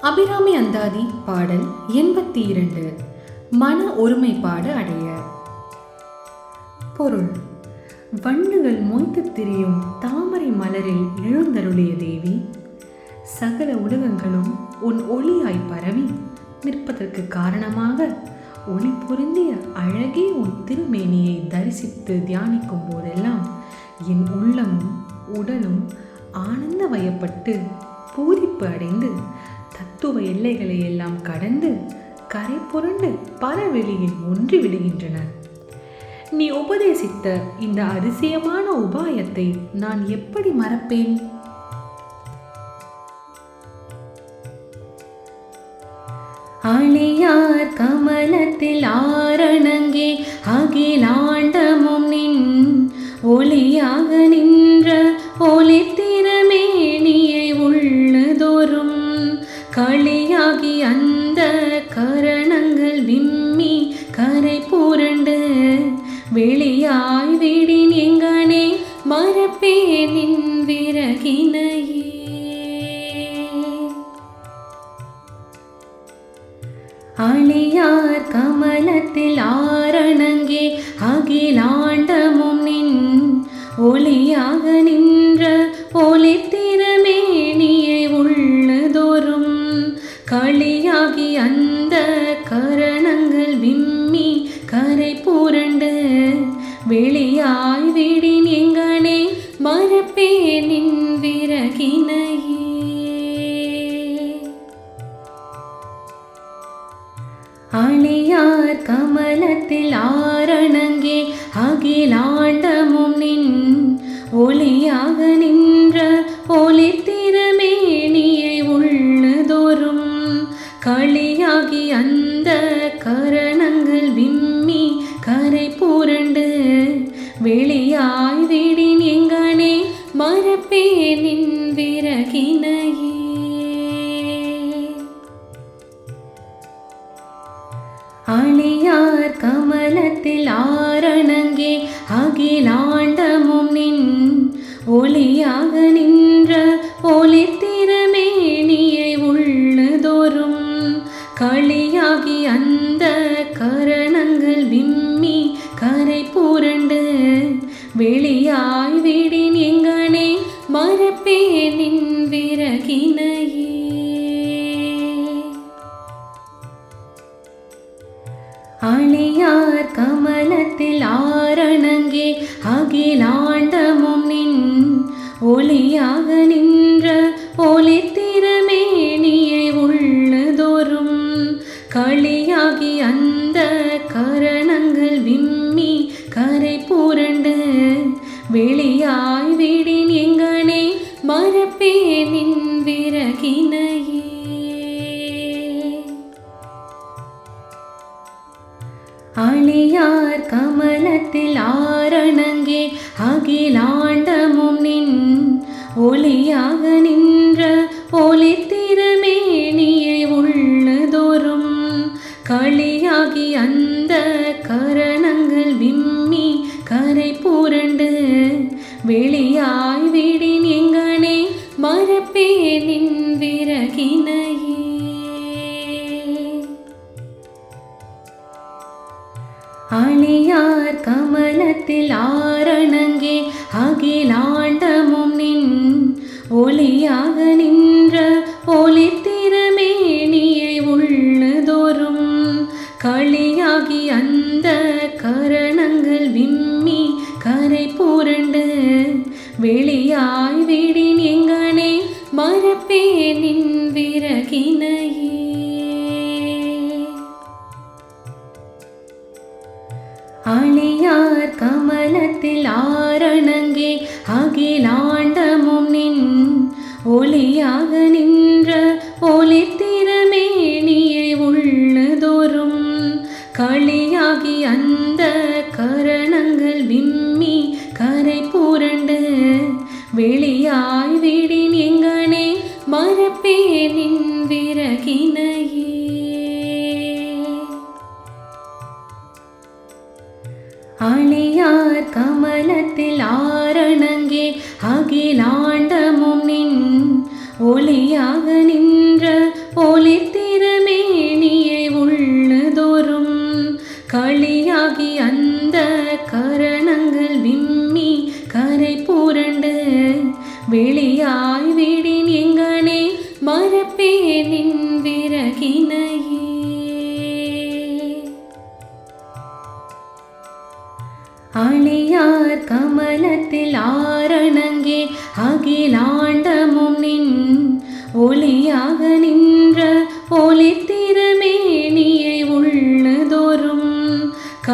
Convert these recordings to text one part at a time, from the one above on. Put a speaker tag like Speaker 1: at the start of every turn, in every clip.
Speaker 1: அபிராமி அந்தாதி பாடல் எண்பத்தி இரண்டு மன ஒருமைப்பாடு அடைய. பொருள். வண்டுகள் மொய்த்து திரியும் தாமரை மலரில் எழுந்தருளிய தேவி சகல உலகங்களும் உன் ஒளியாய் பரவி நிற்பதற்கு காரணமாக ஒளி பொருந்திய அழகே உன் திருமேனியை தரிசித்து தியானிக்கும் போதெல்லாம் என் உள்ளமும் உடலும் ஆனந்த வயப்பட்டு பூரிப்பு அடைந்து தத்துவ எல்லைகளை எல்லாம் கடந்து கரை புரண்டு பல வெளியில் ஒன்றி விடுகின்றன. நீ உபதேசித்த இந்த அதிசயமான உபாயத்தை நான் எப்படி மறப்பேன்?
Speaker 2: அழியார் கமலத்தில் ஆரணங்கே அகிலாண்டமும் நின் ஒளியாக நின்ற ஒளித்திறமேனியை பிரம்மாண்டமும் நின் ஒளியாக நின்ற ஒளி கமலத்தில் ஆரணங்கே அகிலாண்டமும் நின் ஒளியாக நின்ற ஒளி திறமேனியை உள்ளதோறும் களியாகி அந்த கரணங்கள் விம்மி கரை புரண்டு வெளியாய் விடின் எங்கனே மரப்பேனின் விறகினையே. அழியா கமலத்தில் ஆரணங்கே அகிலாண்டமும் நின் ஒளியாக நின் அழியார் கமலத்தில் ஆரணங்கே அகிலாண்டமும் நின் ஒளியாக நின்ற ஒளி திறமேனியை உள்ளதோறும் களியாகி அந்த கரணங்கள் விம்மி கரை புரண்டு வெளியாய் விடின் எங்கனே மறப்பேனின் விறகினை. அகிலாண்டமும் நின் ஒளியாக நின்ற ஒளி திருமேனியை உள்ளதோறும் களியாகி அந்த கரணங்கள் விம்மி கரை புரண்டு வெளியாய் விடின் எங்கனே மரப்பேனின் விறகினையே. அழியார் கமலத்தில் ஆ புரண்டு வெளியாய் வீடின் எங்கனே மறப்பேனின் விறகினையே. அழியார் கமலத்தில் ஆரணங்கே அகிலாண்டமும் நின் ஒளியாக நின் களியாகி அந்த கரணங்கள் விம்மி கரை புரண்டு வெளியாய்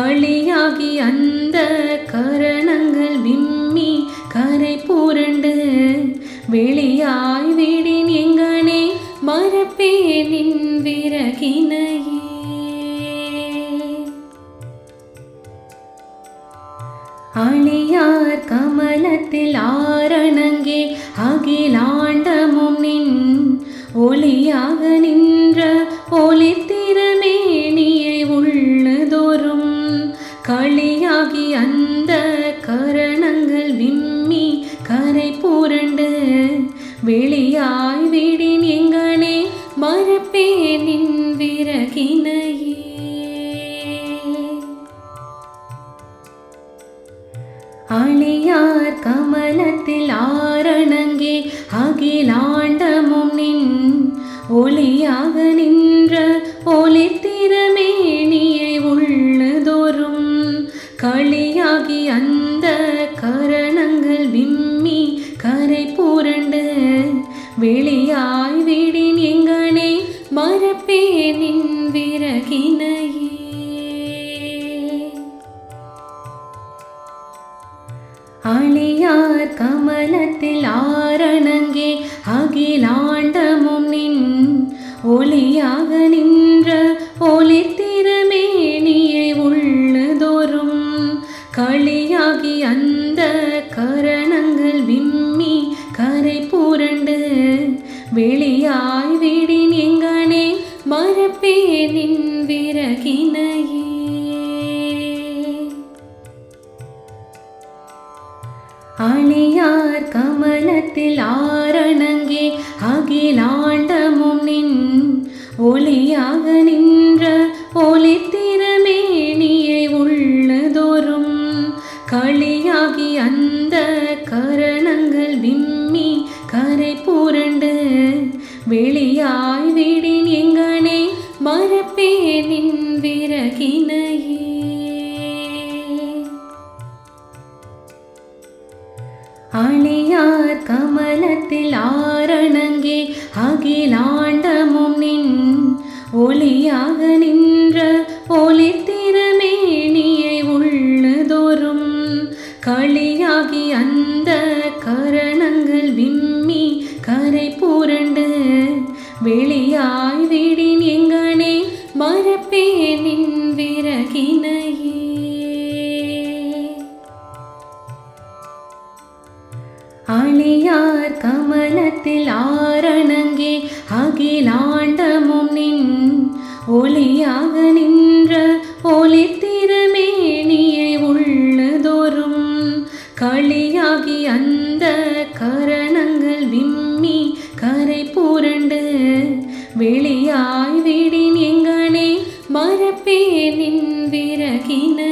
Speaker 2: களியாகி அந்த கரணங்கள் விம்மி கரை புரண்டு. வெளியாய் விடின் எங்கனே மரப்பேனின் விறகினையே அழியார் கமலத்தில் ஆரணங்கே அகிலாண்டமும் நின். ஒளியாக நின்ற ஒளித்திறமேனியை களியாகி அந்த கரணங்கள் விம்மி கரை புரண்டு. வெளியாய் விடின் எங்கனே மறப்பேனின் விறகினையே. அழியார் கமலத்தில் ஆரணங்கே அகிலாண்டமும் நின் ஒளியாக நின் கமலத்தில் அகிலாண்டமும் நின் ஒளியாக நின் அணியார் கமலத்தில் ஆரணங்கே அகிலாண்டமும் நின் ஒளியாக நின்ற ஒளித்த அழியார் கமலத்தில் ஆரணங்கே அகிலாண்டமும் நின் ஒளியாக நின் மரப்பேனின்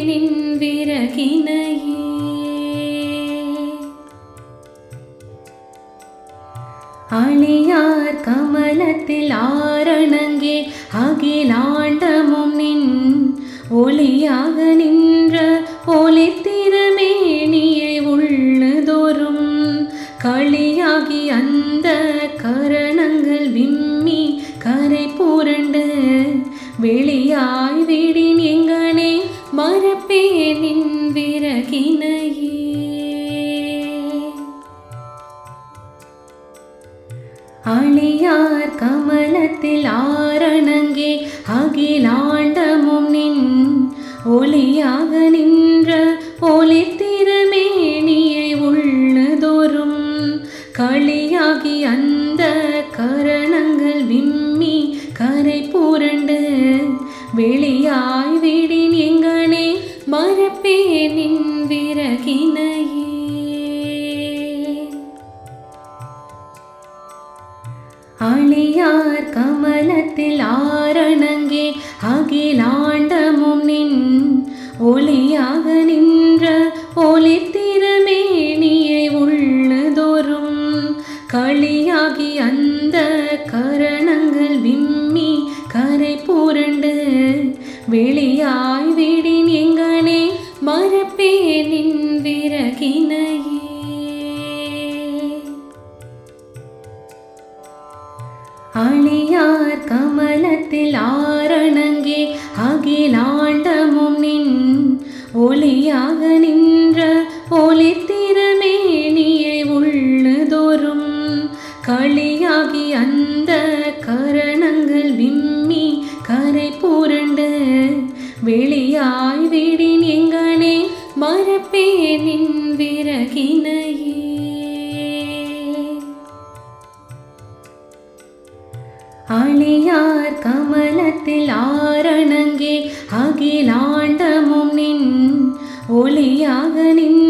Speaker 2: மரப்பேனின் விறகினையே. அழியார் கமலத்தில் ஆரணங்கே அகி களியாகி அந்த கரணங்கள் விம்மி கரை புரண்டு. வெளியாய் விடின் எங்கனே மறப்பேனின் விறகினையே. அழியார் கமலத்தில் ஆரணங்கே அகிலாண்டமும் நின் ஒளி களியாகி அந்த கரணங்கள் விம்மி கரை புரண்டு. வெளியாய் விடின் எங்கனே மரப்பேனின் விறகினையே. அழியார் கமலத்தில் ஆரணங்கே அகிலாண்டமும் நின் ஒளியாக நின் அகிலாண்டமும் நின் ஒளியாக நின்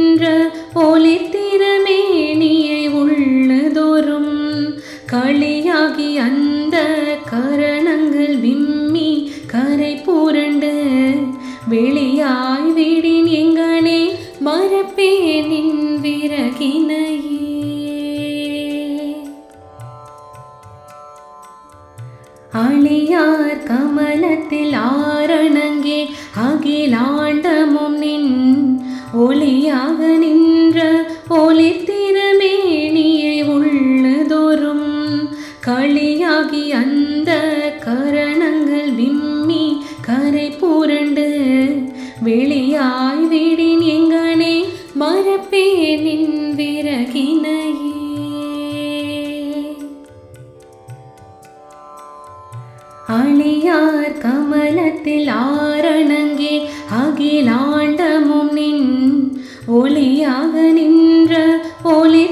Speaker 2: அழியார் கமலத்தில் ஆரணங்கே அகிலாண்டமும் நின் ஒளியாக நின்ற ஒளி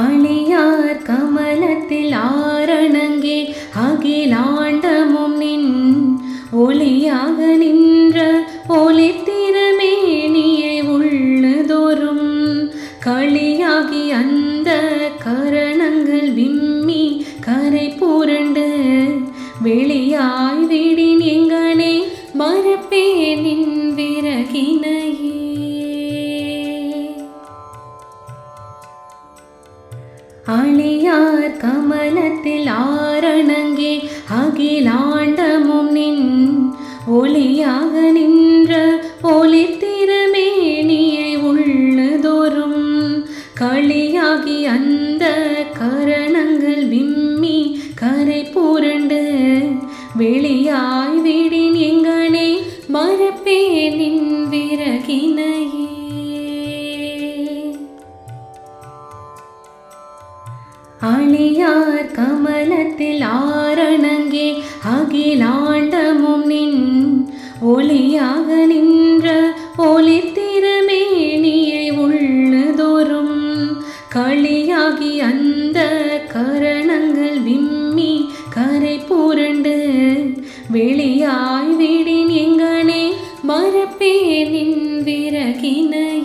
Speaker 2: அழியார் கமலத்தில் ஆரணங்கே அகிலாண்டமும் நின் ஒளியாக நின்ற ஒளி ஒளித்திறமேனியை உள்ளதோறும் களியாகி அந்த கரணங்கள் விம்மி கரை புரண்டு வெளியாய் விடின் எங்கனே மறப்பேனின் விறகின விறகினையே அழியார் ஆரணங்கே அகிலாண்டமும் நின் ஒளியாக நின்ற ஒளி திருமேனியை உள்ளதோறும் களியாகி அந்த கரணங்கள் விம்மி கரை புரண்டு வெளியாய் விடின் எங்கனே மறப்பேனின் விறகினையே. அழியார் கமலத்தில் ஆரணங்கே அகிலாண்டமும் நின் ஒளியாக நின்ற ஒளி திருமேனியை உள்ளதோறும் களியாகி அந்த கரணங்கள் விம்மி கரை புரண்டு. வெளியாய் விடின் எங்கனே மரப்பே விறகினை.